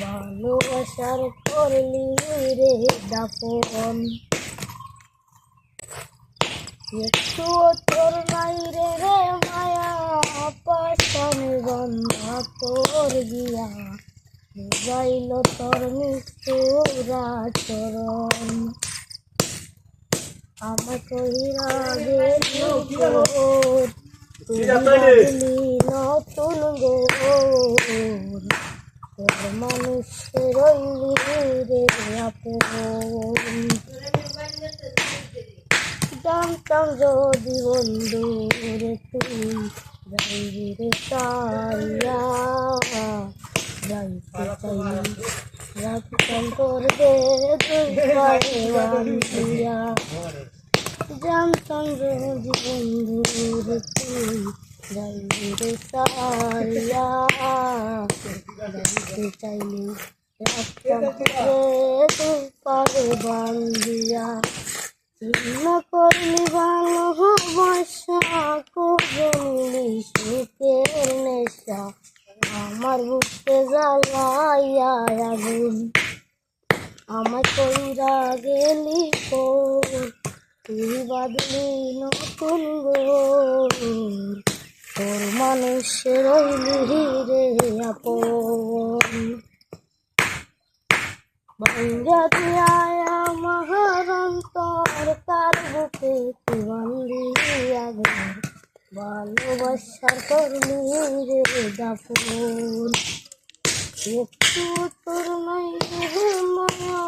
ভালোবাসার করলি রে দাপন একটু তোর নাই রে রে মায়া পাশানে বন্ধা তোর গিয়া যাইল তোর মৃত্যুরা চরণ আমার নতুন মানুষের জানতাম যদি বন্ধু রে তুই যাইবি রে সারিয়া যাইতে চাইলি রাখতাম তোর দে তুই জানতাম যদি বন্ধু রে তুই যাইবি রে সারিয়া যাইতে চাইলি পায়ে বান্ধিয়া চিন্তা করলি ভালোবাসা করলি সুখের নেশা আমার বুকে জ্বালাইয়া আগুন আমার কইরা গেলি কোন তুই বাদলি নতুন তোর মানুষের রে আপন ভাঙ্গা দিয়া মহারন্তর তার বুকে তুই বান্দি আগর ভালোবাসার করলি রে দাপন একটু তোর নাই রে মায়া